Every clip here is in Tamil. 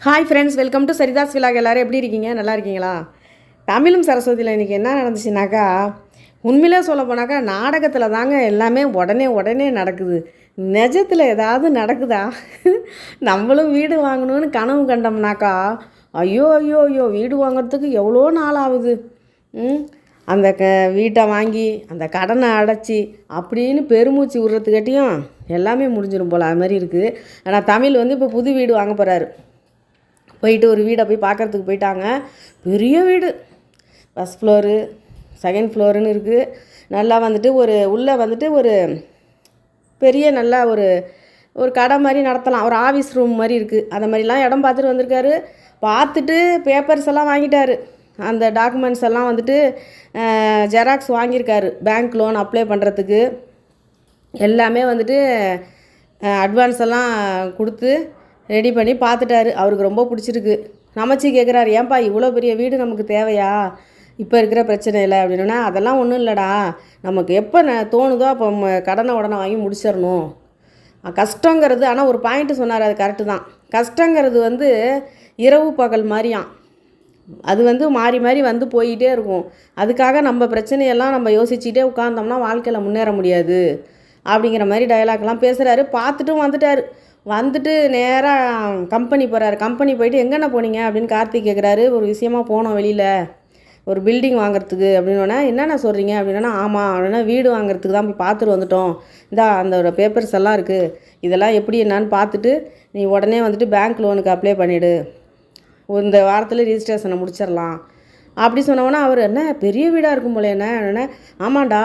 Hi friends welcome to Saritha's vlog எல்லாரும் எப்படி இருக்கீங்க? நல்லா இருக்கீங்களா? தமிழும் சரஸ்வதியில் இன்றைக்கி என்ன நடந்துச்சுனாக்கா உண்மையிலே சொல்ல போனாக்கா நாடகத்தில் தாங்க எல்லாமே உடனே உடனே நடக்குது. நிஜத்தில் ஏதாவது நடக்குதா? நம்மளும் வீடு வாங்கணும்னு கனவு கண்டோம்னாக்கா ஐயோ ஐயோ ஐயோ வீடு வாங்குறதுக்கு எவ்வளோ நாள் ஆகுது? ம்? அந்த க வீட்டை வாங்கி அந்த கடனை அடைச்சி அப்படின்னு பெருமூச்சு விடுறதுக்காட்டியும் எல்லாமே முடிஞ்சிடும் போல் அது மாதிரி இருக்குது ஆனால் தமிழ் வந்து இப்போ புது வீடு வாங்க போகிறாரு போயிட்டு ஒரு வீடை போய் பார்க்கறதுக்கு போயிட்டாங்க. பெரிய வீடு. ஃபஸ்ட் ஃப்ளோரு செகண்ட் ஃப்ளோருன்னு இருக்குது நல்லா வந்துட்டு ஒரு உள்ளே வந்துட்டு ஒரு பெரிய நல்லா ஒரு ஒரு கடை மாதிரி நடத்தலாம். ஒரு ஆஃபீஸ் ரூம் மாதிரி இருக்குது அந்த மாதிரிலாம் இடம் பார்த்துட்டு வந்திருக்காரு. பார்த்துட்டு பேப்பர்ஸ் எல்லாம் வாங்கிட்டாரு. அந்த டாக்குமெண்ட்ஸ் எல்லாம் வந்துட்டு ஜெராக்ஸ் வாங்கியிருக்காரு. பேங்க் லோன் அப்ளை பண்ணுறதுக்கு எல்லாமே வந்துட்டு அட்வான்ஸ் எல்லாம் கொடுத்து ரெடி பண்ணி பார்த்துட்டாரு. அவருக்கு ரொம்ப பிடிச்சிருக்கு. நமச்சி கேட்குறாரு ஏன்பா இவ்வளோ பெரிய வீடு நமக்கு தேவையா? இப்போ இருக்கிற பிரச்சனை இல்லை அப்படின்னா அதெல்லாம் ஒன்றும் இல்லைடா. நமக்கு எப்போ ந- தோணுதோ அப்போ கடனை உடனே வாங்கி முடிச்சிடணும் கஷ்டங்கிறது ஆனால் ஒரு பாயிண்ட்டு சொன்னார் அது கரெக்டு தான். கஷ்டங்கிறது வந்து இரவு பகல் மாதிரியாம் அது வந்து மாறி மாறி வந்து போயிட்டே இருக்கும். அதுக்காக நம்ம பிரச்சனையெல்லாம் நம்ம யோசிச்சுட்டே உட்காந்தோம்னா வாழ்க்கையில் முன்னேற முடியாது. அப்படிங்கிற மாதிரி டயலாக்லாம் பேசுகிறாரு பார்த்துட்டும் வந்துட்டார். வந்துட்டு நேராக கம்பெனி போகிறாரு கம்பெனி போயிட்டு எங்கண்ணா போனீங்க? அப்படின்னு கார்த்திக் கேட்குறாரு ஒரு விஷயமா போனோம் வெளியில். ஒரு பில்டிங் வாங்குறதுக்கு. அப்படின்னோடனே என்னென்ன சொல்கிறீங்க அப்படின்னா ஆமாம் அப்படின்னா வீடு வாங்குறதுக்கு தான் போய் பார்த்துட்டு வந்துட்டோம். இந்தா அந்த பேப்பர்ஸ் எல்லாம் இருக்குது இதெல்லாம் எப்படி என்னான்னு பார்த்துட்டு நீ உடனே வந்துட்டு பேங்க் லோனுக்கு அப்ளை பண்ணிவிடு இந்த வாரத்தில் ரிஜிஸ்ட்ரேஷனை முடிச்சிடலாம். அப்படி சொன்னவொன்னே அவர் என்ன? பெரிய வீடாக இருக்கும் போல என்ன? என்ன ஆமாண்டா.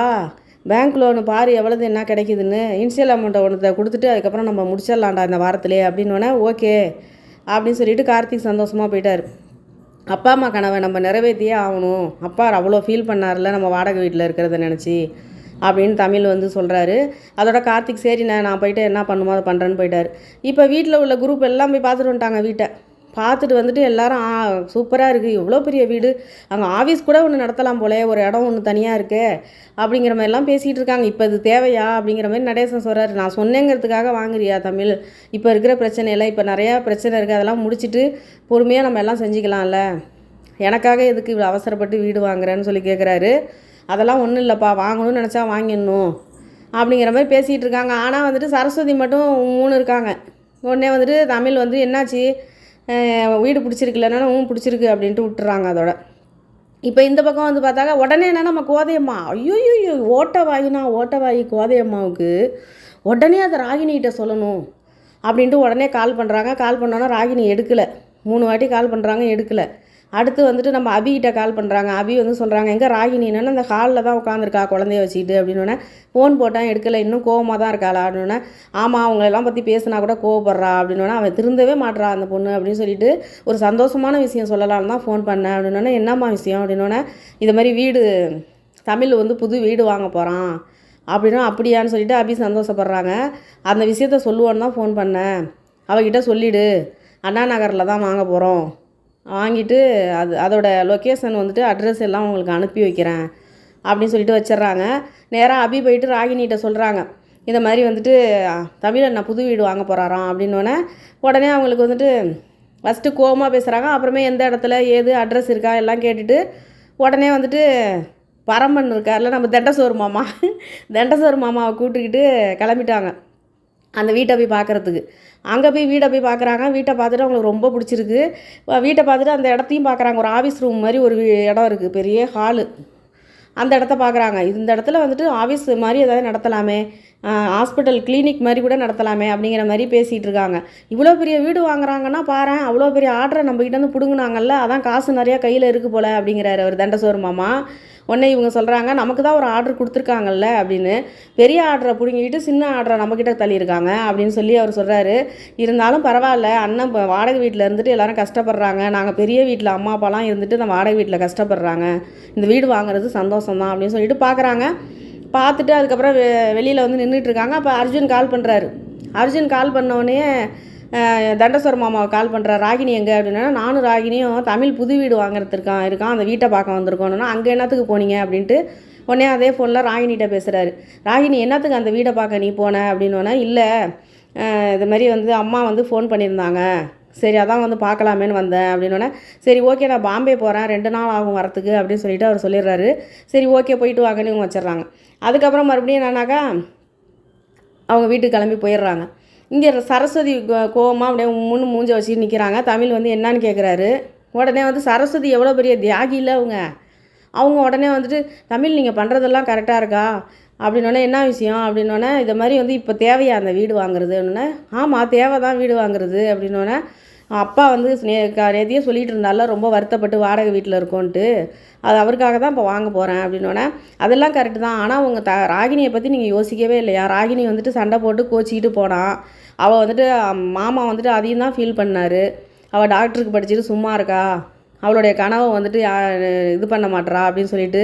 பேங்க் லோனு பாரு எவ்வளவு என்ன கிடைக்குதுன்னு இனிஷியல் அமௌண்ட்டை ஒன்றத்தை கொடுத்துட்டு அதுக்கப்புறம் நம்ம முடிச்சிடலாம்டா இந்த வாரத்திலே அப்படின்னோடனே ஓகே அப்படின்னு சொல்லிட்டு கார்த்திக் சந்தோஷமாக போயிட்டார். அப்பா அம்மா கனவை நம்ம நிறைவேற்றியே ஆகணும். அப்பா அவ்வளோ ஃபீல் பண்ணார்ல நம்ம வாடகை வீட்டில் இருக்கிறத நினச்சி அப்படின்னு தமிழ் வந்து சொல்கிறாரு அதோட கார்த்திக் சரிண்ணே நான் நான் போயிட்டு என்ன பண்ணுமோ அதை பண்ணுறேன்னு போயிட்டார். இப்போ வீட்டில் உள்ள குரூப் எல்லாம் போய் பார்த்துட்டு வந்துட்டாங்க வீட்டை. பார்த்துட்டு வந்துட்டு எல்லாரும் ஆ சூப்பராக இருக்குது இவ்வளோ பெரிய வீடு. அங்கே ஆஃபீஸ் கூட ஒன்று நடத்தலாம் போலே. ஒரு இடம் ஒன்று தனியாக இருக்குது அப்படிங்கிற மாதிரிலாம் பேசிகிட்டு இருக்காங்க. இப்போ இது தேவையா? அப்படிங்கிற மாதிரி நடேசன் சொல்கிறார் நான் சொன்னேங்கிறதுக்காக வாங்குறியா தமிழ்? இப்போ இருக்கிற பிரச்சனையெல்லாம் இப்போ நிறையா பிரச்சனை இருக்குது அதெல்லாம் முடிச்சுட்டு பொறுமையாக நம்ம எல்லாம் செஞ்சுக்கலாம்ல. எனக்காக எதுக்கு இவ்வளோ அவசரப்பட்டு வீடு வாங்குறேன்னு சொல்லி கேட்குறாரு அதெல்லாம் ஒன்றும் இல்லைப்பா. வாங்கணும்னு நினச்சா வாங்கிடணும். அப்படிங்கிற மாதிரி பேசிகிட்டு இருக்காங்க. ஆனால் வந்துட்டு சரஸ்வதி மட்டும் மூணு இருக்காங்க. உடனே வந்துட்டு தமிழ் வந்து என்னாச்சு? வீடு பிடிச்சிருக்குல்லன்னா ஊன் பிடிச்சிருக்கு அப்படின்ட்டு விட்டுறாங்க அதோட. இப்போ இந்த பக்கம் வந்து பார்த்தாக்கா உடனே என்ன நம்ம கோதையம்மா ஐயோ ஓட்ட வாயினா ஓட்ட வாயி கோதையம்மாவுக்கு உடனே அதை ராகினிகிட்ட சொல்லணும் அப்படின்ட்டு உடனே கால் பண்ணுறாங்க கால் பண்ணோன்னா ராகினி எடுக்கலை. மூணு வாட்டி கால் பண்ணுறாங்க எடுக்கலை. அடுத்து வந்துட்டு நம்ம அபிகிட்ட கால் பண்ணுறாங்க அபி வந்து சொல்கிறாங்க எங்கே ராகினின்னு அந்த ஹாலில் தான் உட்காந்துருக்கா குழந்தைய வச்சுக்கிட்டு? அப்படின்னோடனே ஃபோன் போட்டால் எடுக்கலை இன்னும் கோவமாக தான் இருக்காளா? அப்படின்னோடனே ஆமாம் அவங்களெல்லாம் பற்றி பேசினா கூட கோவப்படுறா. அப்படின்னோடனே அவன் திருந்தவே மாட்றா அந்த பொண்ணு அப்படின்னு சொல்லிட்டு ஒரு சந்தோஷமான விஷயம் சொல்லலாம்னு தான் ஃபோன் பண்ணேன். அப்படின்னோடனே என்னம்மா விஷயம்? அப்படின்னோடனே இது மாதிரி வீடு தமிழ் வந்து புது வீடு வாங்க போகிறான் அப்படின்னா அப்படியான்னு சொல்லிட்டு அபி சந்தோஷப்படுறாங்க. அந்த விஷயத்த சொல்லுவோன்னு தான் ஃபோன் பண்ணேன். அவகிட்ட சொல்லிவிடு அண்ணா நகரில் தான் வாங்க போகிறோம் வாங்கிட்டு அது அதோடய லொக்கேஷன் வந்துட்டு அட்ரஸ் எல்லாம் உங்களுக்கு அனுப்பி வைக்கிறேன் அப்படின்னு சொல்லிட்டு வச்சிடுறாங்க. நேராக அபி போயிட்டு ராகினிகிட்ட சொல்கிறாங்க இந்த மாதிரி வந்துட்டு தமிழ் நான் புது வீடு வாங்க போகிறாராம் அப்படின்னோடனே உடனே அவங்களுக்கு வந்துட்டு ஃபஸ்ட்டு கோவமாக பேசுகிறாங்க அப்புறமே எந்த இடத்துல ஏது அட்ரஸ் இருக்கா எல்லாம் கேட்டுட்டு உடனே வந்துட்டு பரம்பன் இருக்கார்ல நம்ம தண்டசோறு மாமா தண்டசோறு மாமாவை கூப்பிட்டுக்கிட்டு கிளம்பிட்டாங்க. அந்த வீட்டை போய் பார்க்குறதுக்கு. அங்கே போய் வீடை போய் பார்க்குறாங்க வீட்டை பார்த்துட்டு அவங்களுக்கு ரொம்ப பிடிச்சிருக்கு. வீட்டை பார்த்துட்டு அந்த இடத்தையும் பார்க்குறாங்க ஒரு ஆஃபீஸ் ரூம் மாதிரி ஒரு இடம் இருக்குது பெரிய ஹாலு அந்த இடத்த பார்க்குறாங்க இந்த இடத்துல வந்துட்டு ஆஃபீஸ் மாதிரி ஏதாவது நடத்தலாமே. ஹாஸ்பிட்டல் கிளினிக் மாதிரி கூட நடத்தலாமே அப்படிங்கிற மாதிரி பேசிகிட்டு இருக்காங்க. இவ்வளோ பெரிய வீடு வாங்குறாங்கன்னா பாரேன் அவ்வளோ பெரிய ஆர்டரை நம்மக்கிட்ட இருந்து பிடுங்கினாங்கல்ல அதான் காசு நிறையா கையில் இருக்குது போல அப்படிங்கிறாரு அவர் தண்டசோர் மாமா. உடனே இவங்க சொல்கிறாங்க நமக்கு தான் ஒரு ஆர்டர் கொடுத்துருக்காங்கல்ல அப்படின்னு. பெரிய ஆர்டரை பிடுங்கிட்டு சின்ன ஆர்டரை நம்மக்கிட்ட தள்ளியிருக்காங்க அப்படின்னு சொல்லி அவர் சொல்கிறாரு இருந்தாலும் பரவாயில்ல அண்ணன் இப்போ வாடகை வீட்டில் இருந்துட்டு எல்லாரும் கஷ்டப்படுறாங்க. நாங்கள் பெரிய வீட்டில் அம்மா அப்பாலாம் இருந்துட்டு இந்த வாடகை வீட்டில் கஷ்டப்படுறாங்க. இந்த வீடு வாங்குறது சந்தோஷம் தான் அப்படின்னு சொல்லிட்டு பார்க்குறாங்க பார்த்துட்டு அதுக்கப்புறம் வெ வெளியில் வந்து நின்றுட்டு இருக்காங்க அப்போ அர்ஜுன் கால் பண்ணுறாரு அர்ஜுன் கால் பண்ணோடனே தண்டஸ்வர மாமாவை கால் பண்ணுறா ராகினி எங்கே? அப்படின்னா நானும் ராகினியும் தமிழ் புது வீடு வாங்குறதுக்கான் இருக்கான் அந்த வீட்டை பார்க்க வந்திருக்கோன்னா அங்கே என்னத்துக்கு போனீங்க? அப்படின்ட்டு உடனே அதே ஃபோனில் ராகினிகிட்ட பேசுகிறாரு ராகினி என்னத்துக்கு அந்த வீடை பார்க்க நீ போன? அப்படின்னோடனே இல்லை இது மாதிரி வந்து அம்மா வந்து ஃபோன் பண்ணியிருந்தாங்க. சரி அதான் வந்து பார்க்கலாமேன்னு வந்தேன் அப்படின்னோடனே சரி ஓகே நான் பாம்பே போகிறேன் ரெண்டு நாள் ஆகும் வரத்துக்கு அப்படின்னு சொல்லிட்டு அவர் சொல்லிடுறாரு. சரி ஓகே போயிட்டு வாங்கன்னு இவங்க வச்சிடுறாங்க. அதுக்கப்புறம் மறுபடியும் என்னன்னாக்கா அவங்க வீட்டுக்கு கிளம்பி போயிடுறாங்க. இங்கே சரஸ்வதி கோ- அப்படியே முன்னு மூஞ்ச வச்சு நிற்கிறாங்க தமிழ் வந்து என்னன்னு கேட்குறாரு உடனே வந்து சரஸ்வதி எவ்வளோ பெரிய தியாகி இல்லை அவங்க? அவங்க உடனே வந்துட்டு தமிழ் நீங்கள் பண்ணுறதெல்லாம் கரெக்டாக இருக்கா? அப்படின்னோடனே என்ன விஷயம்? அப்படின்னோடனே இதை மாதிரி வந்து இப்போ தேவையா அந்த வீடு வாங்குறதுன்னொன்னே ஆமாம் தேவை தான் வீடு வாங்குறது அப்படின்னோடனே அப்பா வந்து நேதியே க- நேத்தியே இருந்தால ரொம்ப வருத்தப்பட்டு வாடகை வீட்டில் இருக்கோன்ட்டு. அது அவருக்காக தான் இப்போ வாங்க போகிறேன் அப்படின்னோடனே அதெல்லாம் கரெக்டு தான். ஆனால் உங்கள் த ராகினியை பற்றி நீங்கள் யோசிக்கவே இல்லையா? ராகினி வந்துட்டு சண்டை போட்டு கோச்சிக்கிட்டு போனான் அவள் வந்துட்டு மாமா வந்துட்டு அதையும் தான் ஃபீல் பண்ணார். அவள் டாக்டருக்கு படிச்சுட்டு சும்மா இருக்கா? அவளுடைய கனவை வந்துட்டு இது பண்ண மாட்றா அப்படின்னு சொல்லிட்டு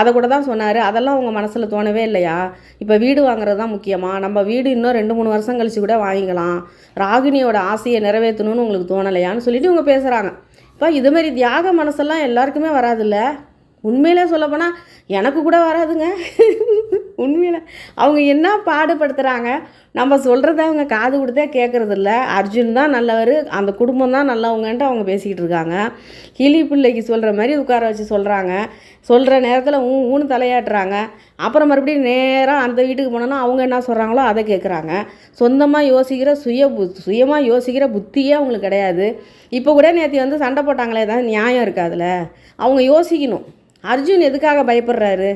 அதை கூட தான் சொன்னார். அதெல்லாம் உங்கள் மனசில் தோணவே இல்லையா? இப்போ வீடு வாங்குறது தான் முக்கியமாக நம்ம வீடு இன்னும் ரெண்டு மூணு வருஷம் கழிச்சு கூட வாங்கிக்கலாம். ராகினியோட ஆசையை நிறைவேற்றணும்னு உங்களுக்கு தோணலையான்னு சொல்லிட்டு இவங்க பேசுகிறாங்க இப்போ இதுமாரி தியாக மனசெல்லாம் எல்லாருக்குமே வராதுல்ல? உண்மையிலே சொல்லப்போனால் எனக்கு கூட வராதுங்க. உண்மையில். அவங்க என்ன பாடுபடுத்துகிறாங்க நம்ம சொல்கிறத அவங்க காது கொடுத்தே கேட்குறதில்ல அர்ஜுன் தான் நல்லவர் அந்த குடும்பம் தான் நல்லவங்கன்ட்டு அவங்க பேசிக்கிட்டு இருக்காங்க. கிளி பிள்ளைக்கு சொல்கிற மாதிரி உட்கார வச்சு சொல்கிறாங்க சொல்கிற நேரத்தில் ஊ ஊன்னு தலையாட்டுறாங்க. அப்புறம் மறுபடியும் நேராக அந்த வீட்டுக்கு போனோன்னா அவங்க என்ன சொல்கிறாங்களோ அதை கேட்குறாங்க சொந்தமாக யோசிக்கிற சுய சுயமாக யோசிக்கிற புத்தியே அவங்களுக்கு கிடையாது. இப்போ கூட நேற்று வந்து சண்டை போட்டாங்களே ஏதாவது நியாயம் இருக்குது அதில்? அவங்க யோசிக்கணும். அர்ஜுன் எதுக்காக பயப்படுறாரு?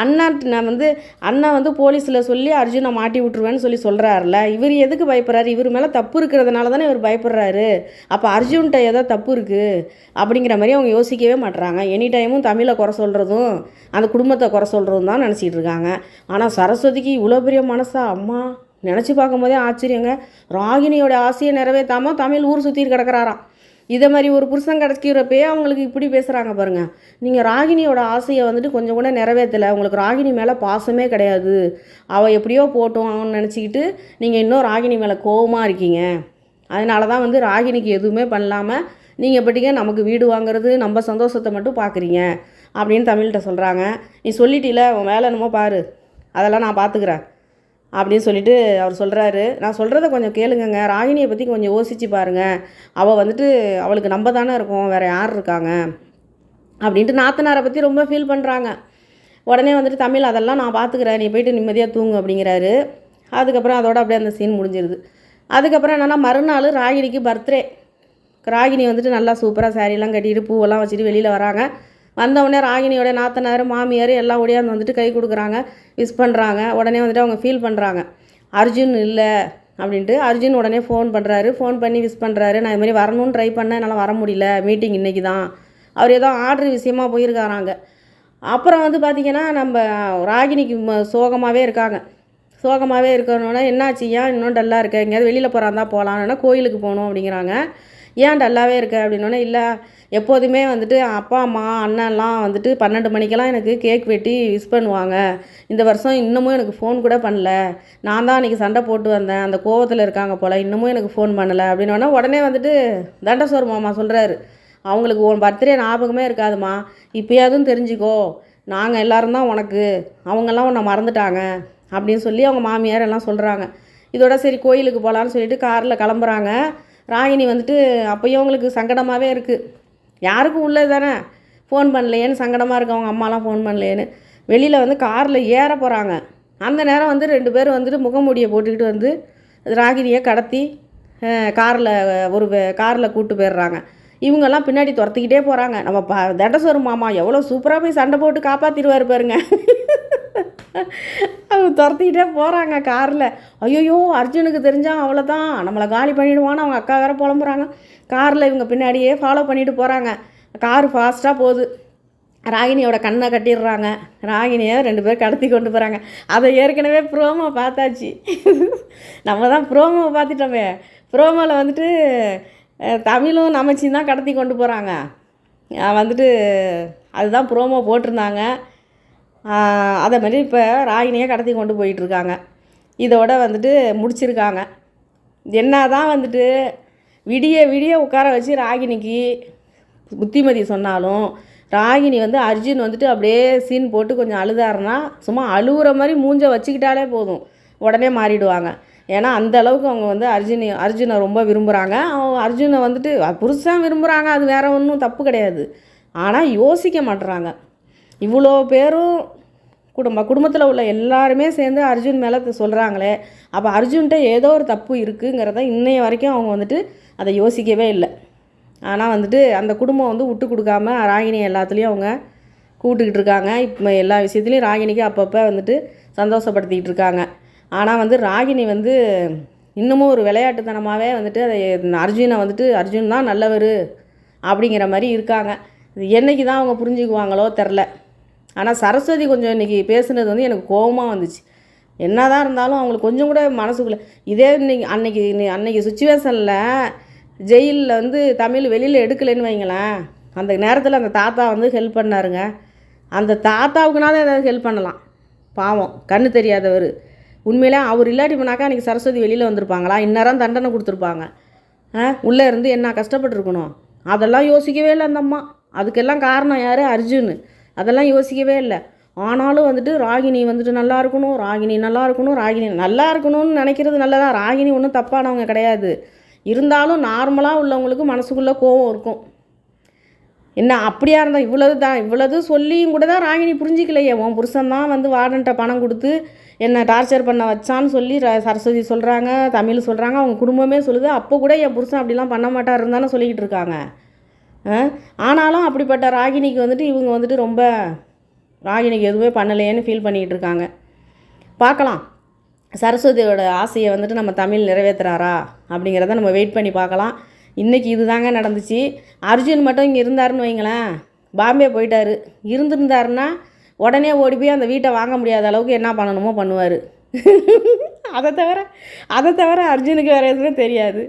அண்ணா நான் வந்து அண்ணா வந்து போலீஸில் சொல்லி அர்ஜுனை மாட்டி விட்ருவேன்னு சொல்லி சொல்கிறாருல இவர் எதுக்கு பயப்படுறாரு? இவர் மேலே தப்பு இருக்கிறதுனால தானே இவர் பயப்படுறாரு. அப்போ அர்ஜுன்கிட்ட ஏதோ தப்பு இருக்குது அப்படிங்கிற மாதிரி அவங்க யோசிக்கவே மாட்றாங்க. எனி டைமும் தமிழை குறை சொல்கிறதும் அந்த குடும்பத்தை குறை சொல்கிறதும் தான் நினச்சிட்டு இருக்காங்க. ஆனால் சரஸ்வதிக்கு இவ்வளோ பெரிய மனசா? அம்மா நினச்சி பார்க்கும்போதே ஆச்சரியங்க. ராகினியோட ஆசையை நிறைவேற்றாமல் தமிழ் ஊர் சுற்றிட்டு கிடக்கிறாராம். இதை மாதிரி ஒரு புருஷன் கிடக்கிறப்பயே அவங்களுக்கு இப்படி பேசுகிறாங்க பாருங்க. நீங்கள் ராகினியோட ஆசையை வந்துட்டு கொஞ்சம் கூட நிறைவேற்றலை உங்களுக்கு ராகினி மேலே பாசமே கிடையாது. அவள் எப்படியோ போட்டோம் அவன் நினச்சிக்கிட்டு நீங்கள் இன்னும் ராகினி மேலே கோவமாக இருக்கீங்க. அதனால தான் வந்து ராகினிக்கு எதுவுமே பண்ணலாமல் நீங்கள் எப்படிங்க நமக்கு வீடு வாங்குறது நம்ம சந்தோஷத்தை மட்டும் பார்க்குறீங்க அப்படின்னு தமிழ்கிட்ட சொல்கிறாங்க நீ சொல்லிட்டீல உன் வேலை என்னமோ பாரு. அதெல்லாம் நான் பார்த்துக்கிறேன் அப்படின்னு சொல்லிட்டு அவர் சொல்கிறாரு நான் சொல்கிறத கொஞ்சம் கேளுங்கங்க. ராகினியை பற்றி கொஞ்சம் யோசித்து பாருங்கள் அவள் வந்துட்டு அவளுக்கு நம்ம தானே இருக்கும். வேறு யார் இருக்காங்க? அப்படின்ட்டு நாத்தனாரை பற்றி ரொம்ப ஃபீல் பண்ணுறாங்க உடனே வந்துட்டு தமிழ் அதெல்லாம் நான் பார்த்துக்கிறேன் நீ போயிட்டு நிம்மதியாக தூங்கு அப்படிங்கிறாரு. அதுக்கப்புறம் அதோட அப்படியே அந்த சீன் முடிஞ்சிருது. அதுக்கப்புறம் என்னென்னா மறுநாள் ராகினிக்கு பர்த்டே ராகினி வந்துட்டு நல்லா சூப்பராக சாரீலாம் கட்டிட்டு பூவெல்லாம் வச்சுட்டு வெளியில் வராங்க. வந்தவுடனே ராகினியோட நாத்தனார் மாமியார் எல்லாம் ஒடியாந்து வந்துட்டு கை கொடுக்குறாங்க விஷ் பண்ணுறாங்க உடனே வந்துட்டு அவங்க ஃபீல் பண்ணுறாங்க அர்ஜுன் இல்லை அப்படின்ட்டு அர்ஜுன் உடனே ஃபோன் பண்ணுறாரு ஃபோன் பண்ணி விஷ் பண்ணுறாரு நான் இது மாதிரி வரணும்னு ட்ரை பண்ணேன். என்னால் வர முடியல. மீட்டிங் இன்றைக்கி தான் அவர் ஏதோ ஆர்டர் விஷயமா போயிருக்காராங்க. அப்புறம் வந்து பார்த்திங்கன்னா நம்ம ராகினிக்கு சோகமாகவே இருக்காங்க. சோகமாகவே இருக்கணும்னா என்னாச்சு? ஏன் இன்னும் டல்லாக இருக்க? எங்கேயாவது வெளியில் போகிறாந்தா போகலான்னா கோயிலுக்கு போகணும் அப்படிங்கிறாங்க. ஏன் டல்லாகவே இருக்க? அப்படின்னோடனே இல்லை எப்போதுமே வந்துட்டு அப்பா அம்மா அண்ணன்லாம் வந்துட்டு பன்னெண்டு மணிக்கெல்லாம் எனக்கு கேக் வெட்டி விஷ் பண்ணுவாங்க. இந்த வருஷம் இன்னமும் எனக்கு ஃபோன் கூட பண்ணல. நான் தான் அன்றைக்கி சண்டை போட்டு வந்தேன். அந்த கோவத்தில் இருக்காங்க போல் இன்னமும் எனக்கு ஃபோன் பண்ணலை அப்படின்னோடனே உடனே வந்துட்டு தண்டசோர் மாமா சொல்கிறாரு அவங்களுக்கு உன் பர்த்டே ஞாபகமே இருக்காதுமா இப்போயாவதும் தெரிஞ்சுக்கோ. நாங்கள் எல்லாரும் தான் உனக்கு. அவங்கெல்லாம் உன்னை மறந்துட்டாங்க அப்படின்னு சொல்லி அவங்க மாமியார் எல்லாம் சொல்கிறாங்க இதோட சரி கோயிலுக்கு போகலான்னு சொல்லிட்டு காரில் கிளம்புறாங்க. ராகினி வந்துட்டு அப்போயும் அவங்களுக்கு சங்கடமாகவே இருக்குது யாருக்கும் உள்ளது தானே? ஃபோன் பண்ணலையேன்னு சங்கடமாக இருக்கு அவங்க அம்மாலாம் ஃபோன் பண்ணலையேன்னு. வெளியில் வந்து காரில் ஏற போகிறாங்க அந்த நேரம் வந்து ரெண்டு பேரும் வந்துட்டு முகமூடியை போட்டுக்கிட்டு வந்து ராகினியை கடத்தி காரில் ஒரு காரில் கூட்டு போயிடுறாங்க. இவங்கெல்லாம் பின்னாடி துரத்திக்கிட்டே போகிறாங்க நம்ம ப தண்டசோறு மாமா எவ்வளோ சூப்பராக போய் சண்டை போட்டு காப்பாற்றிடுவார் பாருங்க. அவங்க துரத்திக்கிட்டே போகிறாங்க காரில். ஐயோயோ அர்ஜுனுக்கு தெரிஞ்சால் அவ்வளோதான் நம்மளை காலி பண்ணிவிடுவான்னு அவங்க அக்கா வேற புலம்புறாங்க. காரில் இவங்க பின்னாடியே ஃபாலோ பண்ணிட்டு போகிறாங்க கார் ஃபாஸ்ட்டாக போகுது. ராகினியோட கண்ணை கட்டிடுறாங்க. ராகினியை ரெண்டு பேர் கடத்தி கொண்டு போகிறாங்க அதை ஏற்கனவே ப்ரோமோ பார்த்தாச்சு. நம்ம தான் ப்ரோமோ பார்த்துட்டோமே. ப்ரோமோவில் வந்துட்டு தமிழும் நமச்சியும் தான் கடத்தி கொண்டு போகிறாங்க வந்துட்டு அதுதான் ப்ரோமோ போட்டிருந்தாங்க. அதே மாதிரி இப்போ ராகினியை கடத்தி கொண்டு போயிட்டுருக்காங்க. இதோட வந்துட்டு முடிச்சிருக்காங்க. என்ன தான் வந்துட்டு விடிய விடிய உட்கார வச்சு ராகினிக்கு புத்திமதி சொன்னாலும் ராகினி வந்து அர்ஜுன் வந்துட்டு அப்படியே சீன் போட்டு கொஞ்சம் அழுதாருன்னா சும்மா அழுகுற மாதிரி மூஞ்ச வச்சுக்கிட்டாலே போதும். உடனே மாறிடுவாங்க. ஏன்னா அந்த அளவுக்கு அவங்க வந்து அர்ஜுனி அர்ஜுனை ரொம்ப விரும்புகிறாங்க அவங்க அர்ஜுனை வந்துட்டு புருஷன் விரும்புகிறாங்க அது வேற ஒன்றும் தப்பு கிடையாது. ஆனால் யோசிக்க மாட்டுறாங்க இவ்வளோ பேரும் குடும்ப குடும்பத்தில் உள்ள எல்லாருமே சேர்ந்து அர்ஜுன் மேலே சொல்கிறாங்களே அப்போ அர்ஜுன்கிட்ட ஏதோ ஒரு தப்பு இருக்குங்கிறத இன்னைய வரைக்கும் அவங்க வந்துட்டு அதை யோசிக்கவே இல்லை. ஆனால் வந்துட்டு அந்த குடும்பம் வந்து விட்டு கொடுக்காம ராகினி எல்லாத்துலேயும் அவங்க கூப்பிட்டுக்கிட்டு இருக்காங்க. இப்போ எல்லா விஷயத்துலையும் ராகினிக்கு அப்பப்போ வந்துட்டு சந்தோஷப்படுத்திக்கிட்டு இருக்காங்க. ஆனால் வந்து ராகினி வந்து இன்னமும் ஒரு விளையாட்டுத்தனமாகவே வந்துட்டு அதை அர்ஜுனை வந்துட்டு அர்ஜுன் தான் நல்லவர் அப்படிங்கிற மாதிரி இருக்காங்க. இது என்னைக்கு தான் அவங்க புரிஞ்சுக்குவாங்களோ தெரில. ஆனால் சரஸ்வதி கொஞ்சம் இன்றைக்கி பேசுனது வந்து எனக்கு கோபமாக வந்துச்சு. என்ன தான் இருந்தாலும் அவங்களுக்கு கொஞ்சம் கூட மனசுக்குள்ளே இதே இன்னைக்கு அன்னைக்கு இன்னை- அன்னைக்கு சுச்சுவேஷனில் ஜெயிலில் வந்து தமிழ் வெளியில் எடுக்கலைன்னு வைங்களேன். அந்த நேரத்தில் அந்த தாத்தா வந்து ஹெல்ப் பண்ணாருங்க. அந்த தாத்தாவுக்குனாலும் ஏதாவது ஹெல்ப் பண்ணலாம். பாவம் கண்ணு தெரியாதவர். உண்மையிலே அவர் இல்லாட்டி போனாக்கா அன்றைக்கி சரஸ்வதி வெளியில் வந்திருப்பாங்களா? இந்நேரம் தண்டனை கொடுத்துருப்பாங்க. ஆ உள்ளே இருந்து என்ன கஷ்டப்பட்டுருக்கணும்? அதெல்லாம் யோசிக்கவே இல்லை அந்த அம்மா. அதுக்கெல்லாம் காரணம் யார்? அர்ஜுன் அதெல்லாம் யோசிக்கவே இல்லை. ஆனாலும் வந்துட்டு ராகினி வந்துட்டு நல்லா இருக்கணும் ராகினி நல்லா இருக்கணும் ராகினி நல்லா இருக்கணும்னு நினைக்கிறது நல்லதான் ராகினி ஒன்றும் தப்பானவங்க கிடையாது. இருந்தாலும் நார்மலாக உள்ளவங்களுக்கு மனசுக்குள்ளே கோவம் இருக்கும். என்ன அப்படியா இருந்தால் இவ்வளவு தான் இவ்வளவு சொல்லியும் கூட தான் ராகினி புரிஞ்சிக்கலையே. உன் புருஷன் தான் வந்து வார்டன்ட்ட பணம் கொடுத்து என்னை டார்ச்சர் பண்ண வச்சான்னு சொல்லி சரஸ்வதி சொல்கிறாங்க தமிழ் சொல்கிறாங்க அவங்க குடும்பமே சொல்லுது. அப்போ கூட என் புருஷன் அப்படிலாம் பண்ண மாட்டார் இருந்தானே சொல்லிக்கிட்டு இருக்காங்க. ஆனாலும் அப்படிப்பட்ட ராகினிக்கு வந்துட்டு இவங்க வந்துட்டு ரொம்ப ராகினிக்கு எதுவுமே பண்ணலையேன்னு ஃபீல் பண்ணிகிட்டு இருக்காங்க. பார்க்கலாம். சரஸ்வதியோட ஆசையை வந்துட்டு நம்ம தமிழ் நிறைவேற்றுறாரா அப்படிங்கிறத நம்ம வெயிட் பண்ணி பார்க்கலாம். இன்றைக்கி இதுதாங்க நடந்துச்சு. அர்ஜுன் மட்டும் இங்கே இருந்தாருன்னு வைங்களேன். பாம்பே போயிட்டாரு. இருந்திருந்தாருன்னா உடனே ஓடி போய் அந்த வீட்டை வாங்க முடியாத அளவுக்கு என்ன பண்ணணுமோ பண்ணுவார். அதை தவிர அதை தவிர அர்ஜுனுக்கு வேறு எதுவுமே தெரியாது.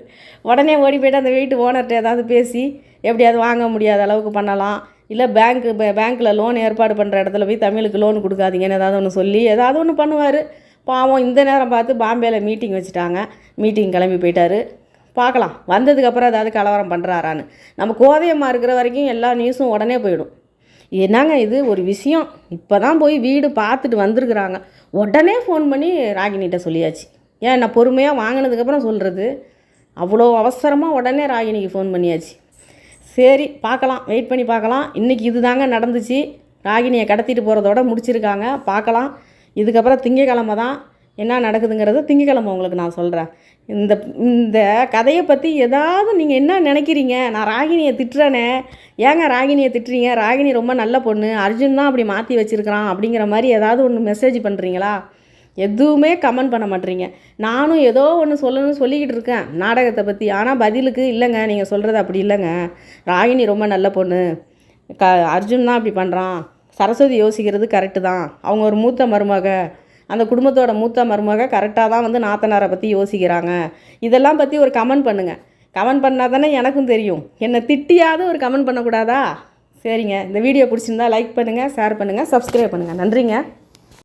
உடனே ஓடி போயிட்டு அந்த வீட்டு ஓனர்கிட்ட ஏதாவது பேசி எப்படியாவது வாங்க முடியாத அளவுக்கு பண்ணலாம். இல்லை பேங்க்கு பேங்க்கில் லோன் ஏற்பாடு பண்ணுற இடத்துல போய் தமிழுக்கு லோன் கொடுக்காதீங்கன்னு ஏதாவது ஒன்று சொல்லி ஏதாவது ஒன்று பண்ணுவார். பாவம் இந்த நேரம் பார்த்து பாம்பேயில் மீட்டிங் வச்சுட்டாங்க. மீட்டிங் கிளம்பி போயிட்டார். பார்க்கலாம். வந்ததுக்கப்புறம் ஏதாவது கலவரம் பண்ணுறாரான்னு நம்ம கோதையம்மா இருக்கிற வரைக்கும் எல்லா நியூஸும் உடனே போயிடும். என்னங்க இது? ஒரு விஷயம். இப்போ தான் போய் வீடு பார்த்துட்டு வந்திருக்குறாங்க. உடனே ஃபோன் பண்ணி ராகினிகிட்ட சொல்லியாச்சு. ஏன் நான் பொறுமையாக வாங்கினதுக்கப்புறம் சொல்கிறது அவ்வளோ அவசரமாக உடனே ராகினிக்கு ஃபோன் பண்ணியாச்சு. சரி பார்க்கலாம். வெயிட் பண்ணி பார்க்கலாம். இன்றைக்கி இதுதாங்க நடந்துச்சு. ராகினியை கடத்திட்டு போகிறதோட முடிச்சிருக்காங்க. பார்க்கலாம். இதுக்கப்புறம் திங்கக்கிழமை தான் என்ன நடக்குதுங்கிறத திங்கக்கிழமை உங்களுக்கு நான் சொல்கிறேன் இந்த இந்த கதையை பற்றி ஏதாவது நீங்கள் என்ன நினைக்கிறீங்க? நான் ராகினியை திட்டுறேனே. ஏங்க ராகினியை திட்டுறீங்க? ராகினி ரொம்ப நல்ல பொண்ணு. அர்ஜுன் தான் அப்படி மாற்றி வச்சுருக்கிறான் அப்படிங்கிற மாதிரி ஏதாவது ஒன்று மெசேஜ் பண்ணுறீங்களா எதுவுமே கமெண்ட் பண்ண மாட்டேறீங்க நானும் ஏதோ ஒன்று சொல்லணும்னு சொல்லிக்கிட்டு இருக்கேன். நாடகத்தை பற்றி ஆனால் பதிலுக்கு இல்லைங்க. நீங்கள் சொல்கிறது அப்படி இல்லைங்க. ராகினி ரொம்ப நல்ல பொண்ணு. க அர்ஜுன் தான் அப்படி பண்ணுறான் சரஸ்வதி யோசிக்கிறது கரெக்டு தான். அவங்க ஒரு மூத்த மருமக. அந்த குடும்பத்தோட மூத்த மருமக கரெக்டாக தான் வந்து நாத்தனாரை பற்றி யோசிக்கிறாங்க. இதெல்லாம் பற்றி ஒரு கமெண்ட் பண்ணுங்கள் கமெண்ட் பண்ணால் தானே எனக்கும் தெரியும். என்னை திட்டியாவது ஒரு கமெண்ட் பண்ணக்கூடாதா? சரிங்க. இந்த வீடியோ பிடிச்சிருந்தா லைக் பண்ணுங்கள் ஷேர் பண்ணுங்கள் சப்ஸ்கிரைப் பண்ணுங்கள் நன்றிங்க.